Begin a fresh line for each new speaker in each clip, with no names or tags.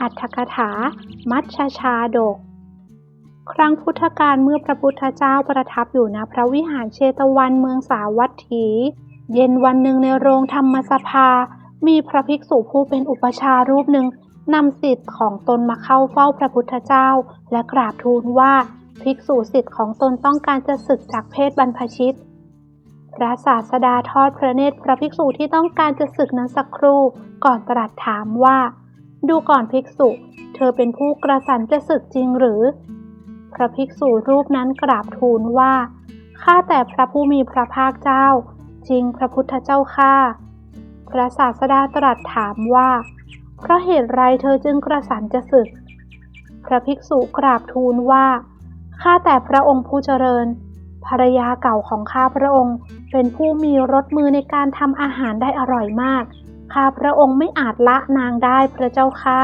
อัตถกถา มัชชชาดก ครั้งพุทธกาลเมื่อพระพุทธเจ้าประทับอยู่ณพระวิหารเชตวันเมืองสาวัตถี เย็นวันหนึ่งในโรงธรรมสภา มีพระภิกษุผู้เป็นอุปชารูปหนึ่งนำสิทธิ์ของตนมาเข้าเฝ้าพระพุทธเจ้า และกราบทูลว่าภิกษุสิทธิ์ของตนต้องการจะศึกจากเพศบรรพชิต พระศาสดาทอดพระเนตรพระภิกษุที่ต้องการจะศึกนั้นสักครู่ ก่อนตรัสถามว่า ดูก่อนภิกษุ เธอเป็นผู้กระสันจะศึกจริงหรือ พระภิกษุรูปนั้นกราบทูลว่า ข้าแต่พระผู้มีพระภาคเจ้า จริงพระพุทธเจ้าข้า พระศาสดาตรัสถามว่า เพราะเหตุไรเธอจึงกระสันจะศึก พระภิกษุกราบทูลว่า ข้าแต่พระองค์ผู้เจริญ ภรรยาเก่าของข้าพระองค์ เป็นผู้มีรสมือในการทำอาหารได้อร่อยมาก ข้าพระองค์ไม่อาจละนางได้พระเจ้าค่ะ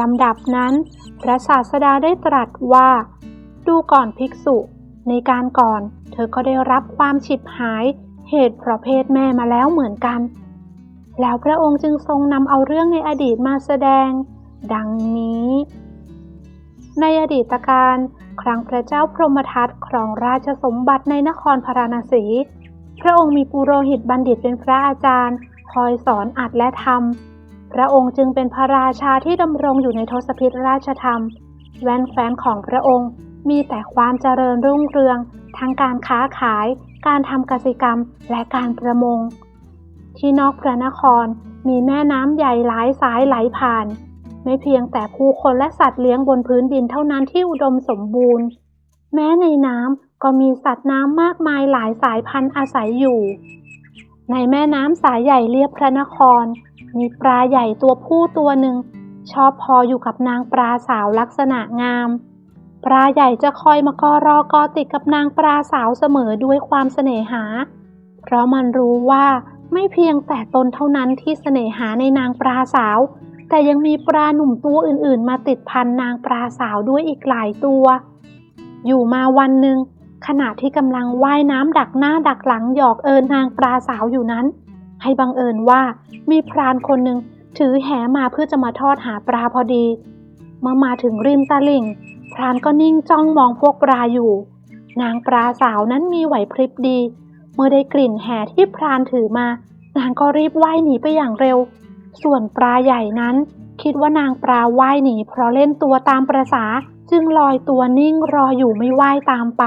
ลำดับนั้น พระศาสดาได้ตรัสว่า ดูก่อนภิกษุ ในการก่อน เธอก็ได้รับความฉิบหายเหตุเพราะเพศแม่มาแล้วเหมือนกัน แล้วพระองค์จึงทรงนำเอาเรื่องในอดีตมาแสดง ดังนี้ ในอดีตการครั้งพระเจ้าพรหมทัตครองราชสมบัติในนครพาราณสี พระองค์มีปุโรหิตบัณฑิตเป็นพระอาจารย์ คอยสอนอัดและธรรมพระองค์จึงเป็นพระราชาที่ดำรงอยู่ในทศพิธราชธรรม แว่นแฟนของพระองค์มีแต่ความเจริญรุ่งเรือง ทั้งการค้าขาย การทำกสิกรรมและการประมง ที่นอกพระนครมีแม่น้ำใหญ่หลายสายไหลผ่าน ไม่เพียงแต่ผู้คนและสัตว์เลี้ยงบนพื้นดินเท่านั้นที่อุดมสมบูรณ์ แม้ในน้ำก็มีสัตว์น้ำมากมายหลายสายพันธุ์อาศัยอยู่ ในแม่น้ำสายใหญ่เรียบพระนคร มีปลาใหญ่ตัวผู้ตัวหนึ่ง ชอบพออยู่กับนางปลาสาวลักษณะงาม ปลาใหญ่จะคอยมากอรอกอติดกับนางปลาสาวเสมอด้วยความเสน่หา เพราะมันรู้ว่าไม่เพียงแต่ตนเท่านั้นที่เสน่หาในนางปลาสาว แต่ยังมีปลาหนุ่มตัวอื่นๆ มาติดพันนางปลาสาวด้วยอีกหลายตัว อยู่มาวันหนึ่ง ขณะที่กำลังว่ายน้ำดักหน้าดักหลังหยอกเอิญนางปลาสาวอยู่นั้น ให้บังเอิญว่ามีพรานคนหนึ่งถือแหมาเพื่อจะมาทอดหาปลาพอดี เมื่อมาถึงริมตลิ่ง พรานก็นิ่งจ้องมองพวกปลาอยู่ นางปลาสาวนั้นมีไหวพริบดี เมื่อได้กลิ่นแหที่พรานถือมา นางก็รีบว่ายหนีไปอย่างเร็ว ส่วนปลาใหญ่นั้น คิดว่านางปลาว่ายหนีเพราะเล่นตัวตามประษาจึงลอยตัวนิ่งรออยู่ไม่ว่ายตามไป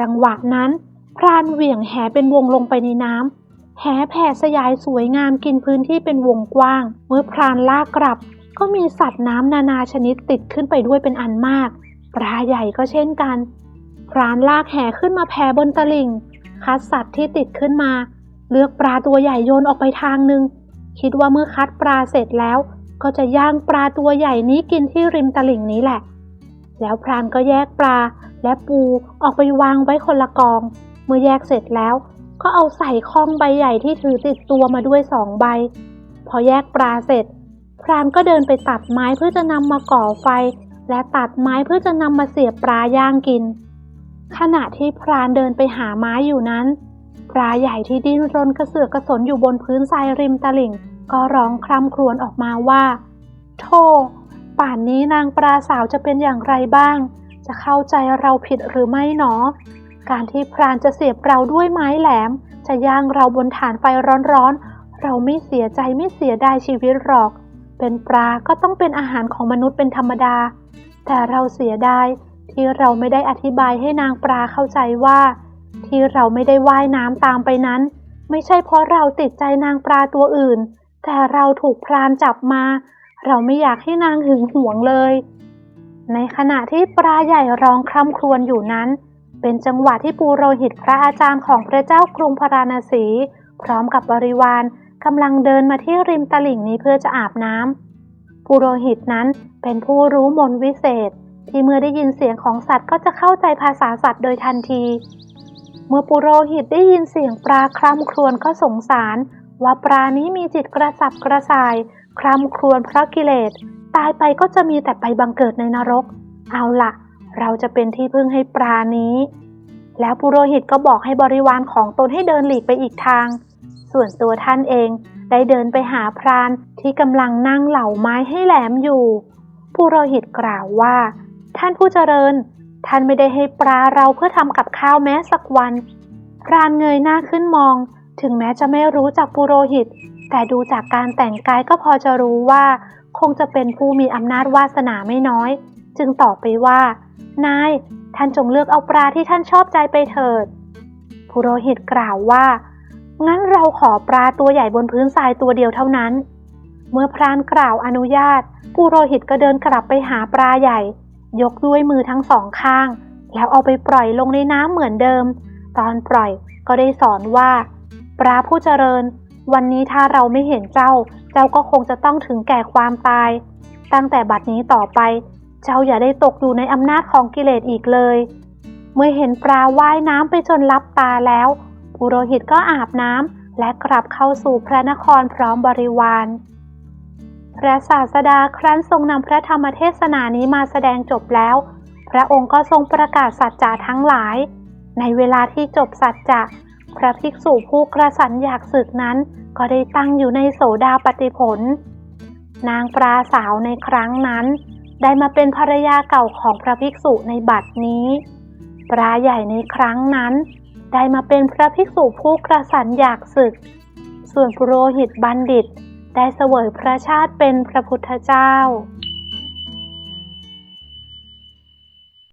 จังหวะนั้น พรานเหวี่ยงแหเป็นวงลงไปในน้ำแหแผ่สยายสวยงามกินพื้นที่เป็นวงกว้าง เมื่อพรานลากกลับ ก็มีสัตว์น้ำนานาชนิดติดขึ้นไปด้วยเป็นอันมาก ปลาใหญ่ก็เช่นกัน พรานลากแหขึ้นมาแผ่บนตลิ่ง คัดสัตว์ที่ติดขึ้นมา เลือกปลาตัวใหญ่โยนออกไปทางหนึ่ง คิดว่าเมื่อคัดปลาเสร็จแล้ว ก็จะย่างปลาตัวใหญ่นี้กินที่ริมตลิ่งนี้แหละ แล้วพรานก็แยกปลา และปูออกไปวางไว้คนละกอง เมื่อแยกเสร็จแล้ว ก็เอาใส่ข้องใบใหญ่ที่ถือติดตัวมาด้วยสองใบ พอแยกปลาเสร็จ พรานก็เดินไปตัดไม้เพื่อจะนำมาก่อไฟ และตัดไม้เพื่อจะนำมาเสียบปลาย่างกิน ขณะที่พรานเดินไปหาไม้อยู่นั้น ปลาใหญ่ที่ดิ้นรนกระเสือกกระสนอยู่บนพื้นทรายริมตลิ่ง ก็ร้องคร่ำครวญออกมาว่า โธ่ป่านนี้นางปลาสาวจะเป็นอย่างไรบ้าง จะเข้าใจเราผิดหรือไม่หนอ การที่พรานจะเสียบเราด้วยไม้แหลม จะย่างเราบนฐานไฟร้อนๆ เราไม่เสียใจไม่เสียดายชีวิตหรอก เป็นปลาก็ต้องเป็นอาหารของมนุษย์เป็นธรรมดา แต่เราเสียดายที่เราไม่ได้อธิบายให้นางปลาเข้าใจว่า ที่เราไม่ได้ว่ายน้ำตามไปนั้น ไม่ใช่เพราะเราติดใจนางปลาตัวอื่น แต่เราถูกพรานจับมา เราไม่อยากให้นางหึงหวงเลย ในขณะที่ปลาใหญ่ร้องคร่ำครวญอยู่นั้น เป็นจังหวะที่ปูโรหิตพระอาจารย์ของพระเจ้ากรุงพาราณสี พร้อมกับบริวารกำลังเดินมาที่ริมตลิ่งนี้เพื่อจะอาบน้ำปุโรหิตนั้นเป็นผู้รู้มนวิเศษ ที่เมื่อได้ยินเสียงของสัตว์ก็จะเข้าใจภาษาสัตว์โดยทันที เมื่อปุโรหิตได้ยินเสียงปลาคร่ำครวญก็สงสาร ว่าปลานี้มีจิตกระสับกระส่าย คร่ำครวญเพราะกิเลส ตายไปก็จะมีแต่ไปบังเกิดในนรก เอาละเราจะเป็นที่พึ่งให้ปลานี้ แล้วปุโรหิตก็บอกให้บริวารของตนให้เดินหลีกไปอีกทาง ส่วนตัวท่านเองได้เดินไปหาพรานที่กำลังนั่งเหล่าไม้ให้แหลมอยู่ปุโรหิตกล่าวว่า ท่านผู้เจริญ ท่านไม่ได้ให้ปลาเราเพื่อทำกับข้าวแม้สักวัน พรานเงยหน้าขึ้นมอง ถึงแม้จะไม่รู้จักปุโรหิต แต่ดูจากการแต่งกายก็พอจะรู้ว่า คงจะเป็นผู้มีอำนาจวาสนาไม่น้อย จึงตอบไปว่า นาย ท่านจงเลือกเอาปลาที่ท่านชอบใจไปเถิดปุโรหิตกล่าวว่า งั้นเราขอปลาตัวใหญ่บนพื้นทรายตัวเดียวเท่านั้น เมื่อพรานกล่าวอนุญาตปุโรหิตก็เดินกลับไปหาปลาใหญ่ ยกด้วยมือทั้งสองข้าง แล้วเอาไปปล่อยลงในน้ำเหมือนเดิม ตอนปล่อยก็ได้สอนว่า ปลาผู้เจริญ วันนี้ถ้าเราไม่เห็นเจ้า เจ้าก็คงจะต้องถึงแก่ความตาย ตั้งแต่บัดนี้ต่อไป เจ้าอย่าได้ตกอยู่ในอำนาจของกิเลสอีกเลย เมื่อเห็นปลาว่ายน้ำไปจนลับตาแล้วปุโรหิตก็อาบน้ำและกลับเข้าสู่พระนครพร้อมบริวาร พระศาสดาครั้นทรงนำพระธรรมเทศนานี้มาแสดงจบแล้ว พระองค์ก็ทรงประกาศสัจจะทั้งหลาย ในเวลาที่จบสัจจะ พระภิกษุผู้กระสันอยากศึกนั้น ก็ได้ตั้งอยู่ในโสดาปฏิผล นางปราสาวในครั้งนั้น ได้มาเป็นภรรยาเก่าของพระภิกษุในบัดนี้ ปลาใหญ่ในครั้งนั้น ได้มาเป็นพระภิกษุผู้กระสันอยากศึก ส่วนปุโรหิตบัณฑิต ได้เสวยพระชาติเป็นพระพุทธเจ้า